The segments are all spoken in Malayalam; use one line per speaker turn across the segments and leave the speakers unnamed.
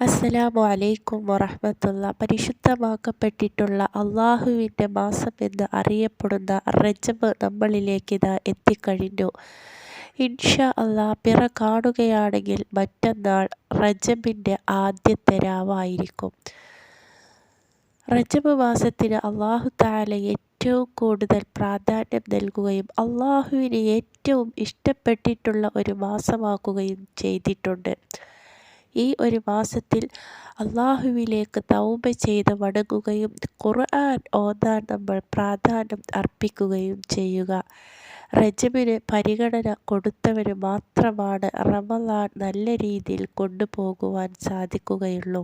അസ്സലാമു അലൈക്കും വറഹമത്തുള്ള പരിശുദ്ധമാക്കപ്പെട്ടിട്ടുള്ള അള്ളാഹുവിന്റെ മാസം എന്ന് അറിയപ്പെടുന്ന റജബ് നമ്മളിലേക്ക് ഇതാ എത്തിക്കഴിഞ്ഞു. ഇൻഷാ അള്ളാ പിറ കാണുകയാണെങ്കിൽ മറ്റന്നാൾ റജബിന്റെ ആദ്യത്തെ രാവായിരിക്കും റജബ് മാസത്തിന് അള്ളാഹു താല ഏറ്റവും കൂടുതൽ പ്രാധാന്യം നൽകുകയും അള്ളാഹുവിന് ഏറ്റവും ഇഷ്ടപ്പെട്ടിട്ടുള്ള ഒരു മാസമാക്കുകയും ചെയ്തിട്ടുണ്ട്. ഈ ഒരു മാസത്തിൽ അള്ളാഹുവിലേക്ക് തൗബ ചെയ്ത് മടങ്ങുകയും ഖുർആൻ ഓതാൻ നമ്മൾ പ്രാധാന്യം അർപ്പിക്കുകയും ചെയ്യുക. റജബിന് പരിഗണന കൊടുത്തവന് മാത്രമാണ് റമലാൻ നല്ല രീതിയിൽ കൊണ്ടുപോകുവാൻ സാധിക്കുകയുള്ളൂ.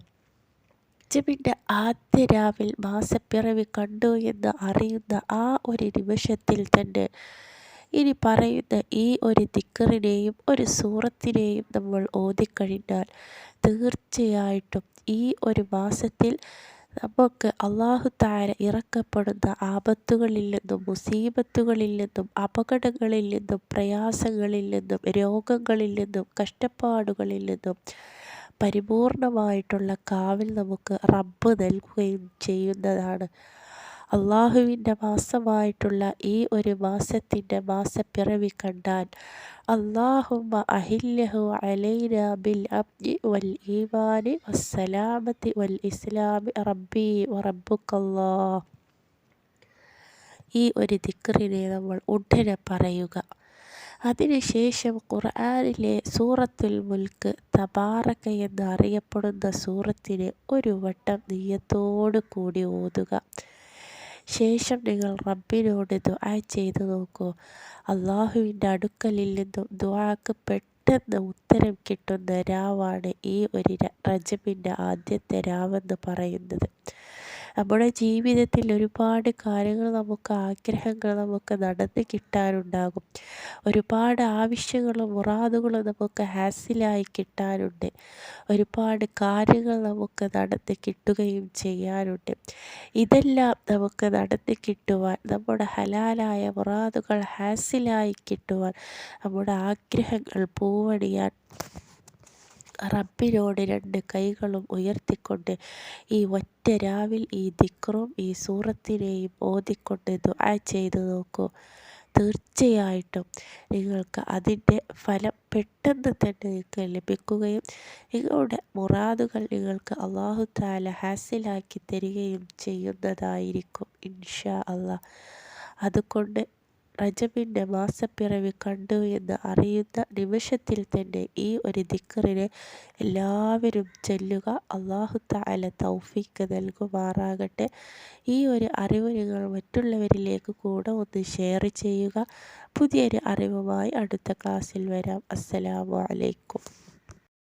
റജബിന്റെ ആദ്യ രാവിൽ മാസപ്പിറവി കണ്ടു എന്ന് അറിയുന്ന ആ ഒരു നിമിഷത്തിൽ തന്നെ ഇനി പറയുന്ന ഈ ഒരു ദിക്കറിനെയും ഒരു സൂറത്തിനെയും നമ്മൾ ഓതിക്കഴിഞ്ഞാൽ തീർച്ചയായിട്ടും ഈ ഒരു മാസത്തിൽ നമുക്ക് അള്ളാഹു താര ഇറക്കപ്പെടുന്ന ആപത്തുകളിൽ നിന്നും മുസീബത്തുകളിൽ നിന്നും അപകടങ്ങളിൽ നിന്നും പ്രയാസങ്ങളിൽ നിന്നും രോഗങ്ങളിൽ നിന്നും കഷ്ടപ്പാടുകളിൽ നിന്നും പരിപൂർണമായിട്ടുള്ള കാവിൽ നമുക്ക് റബ്ബ് നൽകുകയും ചെയ്യുന്നതാണ്. അള്ളാഹുവിന്റെ മാസമായിട്ടുള്ള ഈ ഒരു മാസത്തിന്റെ മാസപ്പിറവി കണ്ടാൽ അള്ളാഹുമ അഹില്ലഹു അലൈന ബിൽ അബ്ദി വൽ ഈമാനി വസ്സലാമത്തി വൽ ഇസ്ലാമി റബ്ബി റബ്ബുക്കല്ലാ. ഈ ഒരു ദിക്റിനെ നമ്മൾ ഉടനെ പറയുക. അതിനുശേഷം ഖുർആാനിലെ സൂറത്തുൽ മുൽക്ക് തബാറക്ക എന്നറിയപ്പെടുന്ന സൂറത്തിന് ഒരു വട്ടം നീയത്തോടു കൂടി ഓതുക. ശേഷം നിങ്ങൾ റബ്ബിനോട് ദുആ ചെയ്തു നോക്കൂ. അള്ളാഹുവിന്റെ അടുക്കലിൽ നിന്നും ദുആക്ക് പെട്ടെന്ന് ഉത്തരം കിട്ടുന്ന രാവാണ് ഈ ഒരു റജബിന്റെ ആദ്യത്തെ രാവെന്ന് പറയുന്നത്. നമ്മുടെ ജീവിതത്തിൽ ഒരുപാട് കാര്യങ്ങൾ നമുക്ക് ആഗ്രഹങ്ങൾ നമുക്ക് നടന്ന് കിട്ടാനുണ്ടാകും. ഒരുപാട് ആവശ്യങ്ങളും മുറാദുകളും നമുക്ക് ഹാസിലായി കിട്ടാനുണ്ട്. ഒരുപാട് കാര്യങ്ങൾ നമുക്ക് നടന്ന് കിട്ടുകയും ചെയ്യാനുണ്ട്. ഇതെല്ലാം നമുക്ക് നടന്ന് കിട്ടുവാൻ നമ്മുടെ ഹലാലായ മുറാദുകൾ ഹാസിലായി കിട്ടുവാൻ നമ്മുടെ ആഗ്രഹങ്ങൾ പൂവണിയാൻ റബ്ബിനോട് രണ്ട് കൈകളും ഉയർത്തിക്കൊണ്ട് ഈ ഒറ്റ രാവിൽ ഈ ദിക്റും ഈ സൂറത്തിനെയും ഓതിക്കൊണ്ട് ദുആ ചെയ്തു നോക്കൂ. തീർച്ചയായിട്ടും നിങ്ങൾക്ക് അതിന്റെ ഫലം പെട്ടെന്ന് തന്നെ നിങ്ങൾക്ക് ലഭിക്കുകയും നിങ്ങളുടെ മുറാദുകൾ നിങ്ങൾക്ക് അള്ളാഹു താല ഹാസിലാക്കി തരികയും ചെയ്യുന്നതായിരിക്കും ഇൻഷാ അള്ളാഹ് അതുകൊണ്ട് റജബിന്റെ മാസപ്പിറവി കണ്ടു എന്ന് അറിയുന്ന നിമിഷത്തിൽ തന്നെ ഈ ഒരു ദിക്കറിനെ എല്ലാവരും ചൊല്ലുക. അള്ളാഹു താല തൗഫീക്ക് നൽകുമാറാകട്ടെ. ഈ ഒരു അറിവ് നിങ്ങൾ മറ്റുള്ളവരിലേക്ക് കൂടെ ഒന്ന് ഷെയർ ചെയ്യുക. പുതിയൊരു അറിവുമായി അടുത്ത ക്ലാസ്സിൽ വരാം. അസ്സലാമു അലൈക്കും.